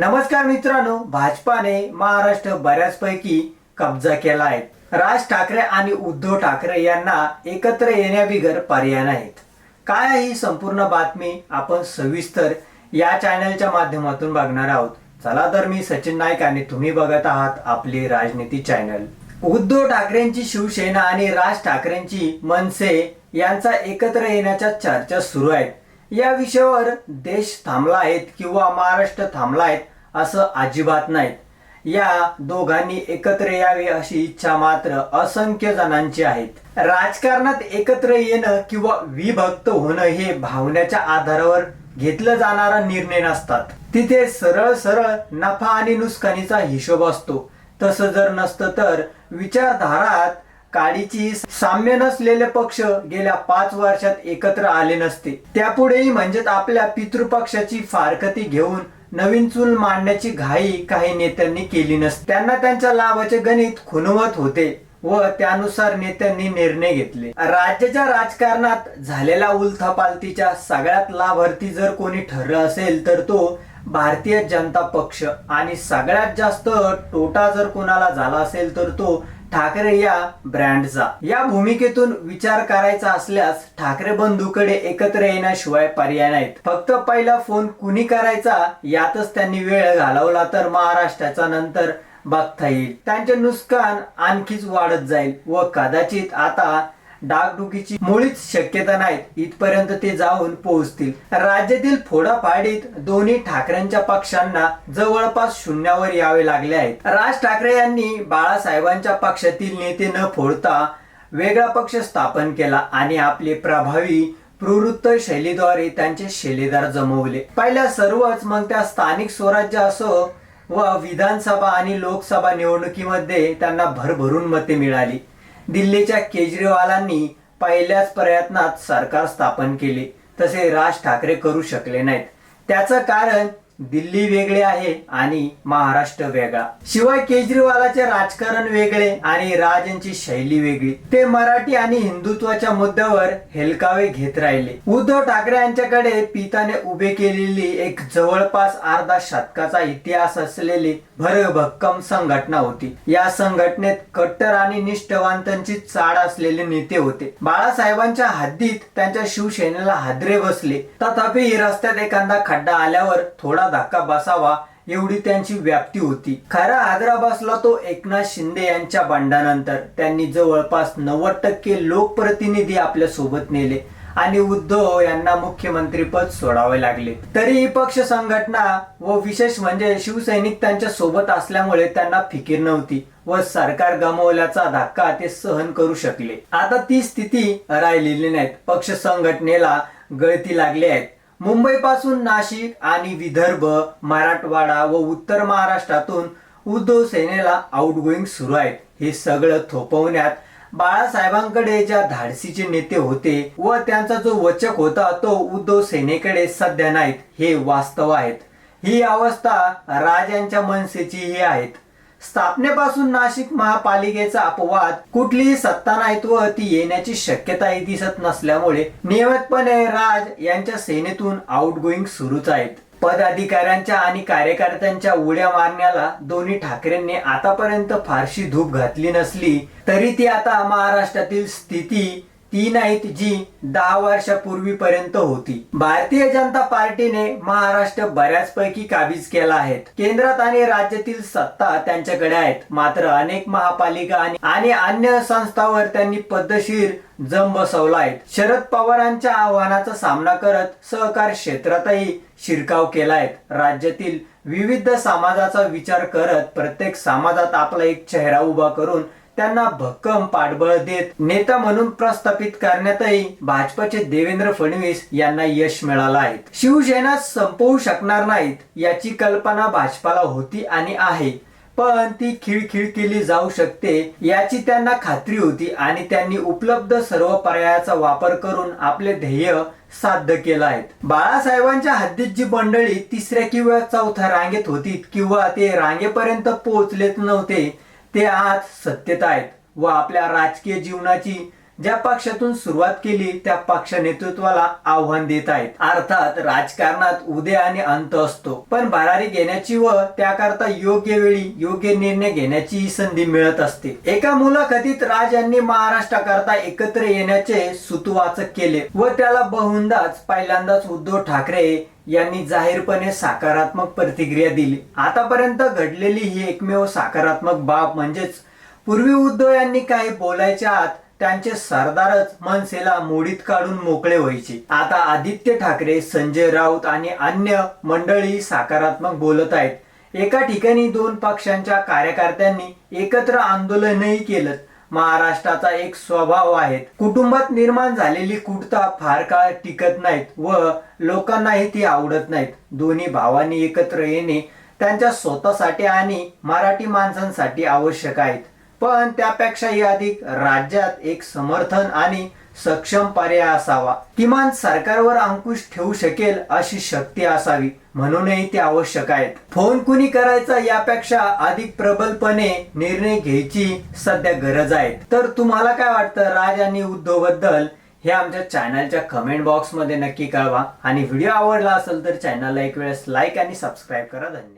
नमस्कार मित्रांनो भाजपाने महाराष्ट्र बऱ्याचपैकी कब्जा केला आहे. राज ठाकरे आणि उद्धव ठाकरे यांना एकत्र येण्याबिगर पर्याय नाहीत. काय ही संपूर्ण बातमी आपण सविस्तर या चॅनलच्या माध्यमातून बघणार आहोत. चला तर मी सचिन नाईक आणि तुम्ही बघत आहात आपली राजनीती चॅनल. उद्धव ठाकरेंची शिवसेना आणि राज ठाकरेंची मनसे यांचा एकत्र येण्याच्या चर्चा सुरू आहेत. या विषयावर देश थांबला आहेत किंवा महाराष्ट्र थांबला आहेत असं अजिबात नाही. या दोघांनी एकत्र यावे अशी इच्छा मात्र असंख्य जणांची आहेत. राजकारणात एकत्र येणं किंवा विभक्त होणं हे भावनेच्या आधारावर घेतलं जाणारा निर्णय नसतात. तिथे सरळ सरळ नफा आणि नुकसानीचा हिशोब असतो. तसं जर नसतं तर विचारधारात काडीची साम्य नसलेले पक्ष गेल्या पाच वर्षात एकत्र आले नसते. त्यापुढेही म्हणजेच आपल्या पितृपक्षाची फारकती घेऊन नवीन चूल मांडण्याची घाई काही नेत्यांनी केली नसते. त्यांना त्यांच्या लाभाचे गणित खुनवत होते व त्यानुसार नेत्यांनी निर्णय घेतले. राज्याच्या राजकारणात झालेल्या उलथापालतीच्या सगळ्यात लाभार्थी जर कोणी ठरलं असेल तर तो भारतीय जनता पक्ष. आणि सगळ्यात जास्त तोटा जर कोणाला झाला असेल तर तो ठाकरे या ब्रँडचा. या भूमिकेतून विचार करायचा असल्यास ठाकरे बंधूकडे एकत्र येण्याशिवाय पर्याय नाहीत. फक्त पहिला फोन कुणी करायचा यातच त्यांनी वेळ घालवला तर महाराष्ट्राचा नंतर बघता येईल. त्यांचे नुकसान आणखीच वाढत जाईल व कदाचित आता डागडुकीची मुळीच शक्यता नाहीत. इथपर्यंत ते जाऊन पोहोचतील. राज्यातील फोडाफाडीत दोन्ही ठाकरेंच्या पक्षांना जवळपास शून्यावर यावे लागले आहेत. राज ठाकरे यांनी बाळासाहेबांच्या पक्षातील नेते न फोडता वेगळा पक्ष स्थापन केला आणि आपले प्रभावी प्रवृत्त शैलीद्वारे त्यांचे शेलेदार जमवले. पहिल्या सर्वच मग त्या स्थानिक स्वराज्य असो व विधानसभा आणि लोकसभा निवडणुकीमध्ये त्यांना भरभरून मते मिळाली. दिल्लीच्या केजरीवालांनी पहिल्याच प्रयत्नात सरकार स्थापन केले. तसे राज ठाकरे करू शकले नाहीत. त्याचं कारण दिल्ली वेगळे आहे आणि महाराष्ट्र वेगळा. शिवाय केजरीवालाचे राजकारण वेगळे आणि राजांची शैली वेगळी. ते मराठी आणि हिंदुत्वाच्या मुद्द्यावर हेलकावे घेत राहिले. उद्धव ठाकरे यांच्याकडे पिताने उभे केलेली एक जवळपास अर्धा शतकाचा इतिहास असलेली भरभक्कम संघटना होती. या संघटनेत कट्टर आणि निष्ठवांतांची चाड असलेले नेते होते. बाळासाहेबांच्या हद्दीत त्यांच्या शिवसेनेला हादरे बसले. तथापि रस्त्यात एखादा खड्डा आल्यावर थोडा धक्का बसावा एवढी त्यांची व्याप्ती होती. खरा आग्रा बसला तो एकनाथ शिंदे यांच्या बंडानंतर. त्यांनी जवळपास नव्वद टक्के लोकप्रतिनिधी आपल्यासोबत नेले आणि उद्धव यांना मुख्यमंत्री पद सोडावे लागले. तरीही पक्ष संघटना व विशेष म्हणजे शिवसैनिक त्यांच्यासोबत असल्यामुळे त्यांना फिकीर नव्हती व सरकार गमावल्याचा धक्का ते सहन करू शकले. आता ती स्थिती राहिलेली नाहीत. पक्ष संघटनेला गळती लागली आहेत मुंबई पासून नाशिक आणि विदर्भ मराठवाडा व उत्तर महाराष्ट्रातून उद्धव सेनेला आउटगोईंग सुरू आहेत. हे सगळं थोपवण्यात बाळासाहेबांकडे ज्या धाडसीचे नेते होते व त्यांचा जो वचक होता तो उद्धव सेनेकडे सध्या नाहीत हे वास्तव आहेत. ही अवस्था राजांच्या मनसेचीही आहेत. स्थापनेपासून नाशिक महापालिकेचा अपवाद कुठलीही सत्ता नाहीत व ती येण्याची शक्यताही दिसत नसल्यामुळे नियमितपणे राज यांच्या सेनेतून आउटगोईंग सुरूच आहेत. पदाधिकाऱ्यांच्या आणि कार्यकर्त्यांच्या उड्या मारण्याला दोन्ही ठाकरेंनी आतापर्यंत फारशी धूप घातली नसली तरी ती आता महाराष्ट्रातील स्थिती ती नाहीत जी दहा वर्षापूर्वीपर्यंत होती. भारतीय जनता पार्टीने महाराष्ट्र बऱ्याचपैकी काबीज केला आहे. केंद्रात आणि राज्यातील सत्ता त्यांच्याकडे आहेत. मात्र अनेक महापालिका आणि अन्य संस्थांवर त्यांनी पद्धतशीर जम बसवला आहे. शरद पवारांच्या आव्हानाचा सामना करत सहकार क्षेत्रातही शिरकाव केला आहे. राज्यातील विविध समाजाचा विचार करत प्रत्येक समाजात आपला एक चेहरा उभा करून त्यांना भक्कम पाठबळ देत नेता म्हणून प्रस्थापित करण्यातही भाजपचे देवेंद्र फडणवीस यांना यश मिळालं आहे शिवसेना संपवू शकणार नाहीत याची कल्पना भाजपाला होती आणि आहे. पण ती खिळखिळ केली जाऊ शकते याची त्यांना खात्री होती आणि त्यांनी उपलब्ध सर्व पर्यायाचा वापर करून आपले ध्येय साध्य केलं आहे बाळासाहेबांच्या हद्दीत जी मंडळी तिसऱ्या किंवा चौथ्या रांगेत होती किंवा ते रांगेपर्यंत पोहोचलेच नव्हते ते आज सत्यता आहेत व आपल्या राजकीय जीवनाची ज्या पक्षातून सुरुवात केली त्या पक्ष नेतृत्वाला आव्हान देत आहेत. अर्थात राजकारणात उदय आणि अंत असतो. पण भरारी घेण्याची व त्याकरता योग्य वेळी योग्य निर्णय घेण्याची ही संधी मिळत असते. एका मुलाखतीत राज यांनी महाराष्ट्राकरता एकत्र येण्याचे सुतवाचक केले व त्याला बहुंदाच पहिल्यांदाच उद्धव ठाकरे यांनी जाहीरपणे सकारात्मक प्रतिक्रिया दिली. आतापर्यंत घडलेली ही एकमेव सकारात्मक बाब म्हणजेच पूर्वी उद्धव यांनी काही बोलायच्या आत त्यांचे सरदारच मनसेला मोडीत काढून मोकळे व्हायचे. आता आदित्य ठाकरे संजय राऊत आणि अन्य मंडळी सकारात्मक बोलत आहेत. एका ठिकाणी दोन पक्षांच्या कार्यकर्त्यांनी एकत्र आंदोलनही केलं. महाराष्ट्राचा एक स्वभाव आहे. कुटुंबात निर्माण झालेली कुटता फार काळ टिकत नाहीत व लोकांनाही ती आवडत नाहीत. दोन्ही भावांनी एकत्र येणे त्यांच्या स्वतःसाठी आणि मराठी माणसांसाठी आवश्यक आहेत. पण त्यापेक्षाही अधिक राज्यात एक समर्थन आणि सक्षम पर्याय असावा. किमान सरकारवर अंकुश ठेवू शकेल अशी शक्ती असावी म्हणूनही ते आवश्यक आहेत. फोन कुणी करायचा यापेक्षा अधिक प्रबलपणे निर्णय घ्यायची सध्या गरज आहे. तर तुम्हाला काय वाटतं राज आणि उद्धवबद्दल हे आमच्या चॅनलच्या कमेंट बॉक्समध्ये नक्की कळवा. आणि व्हिडिओ आवडला असेल तर चॅनलला एक वेळेस लाईक आणि सबस्क्राईब करा. धन्यवाद.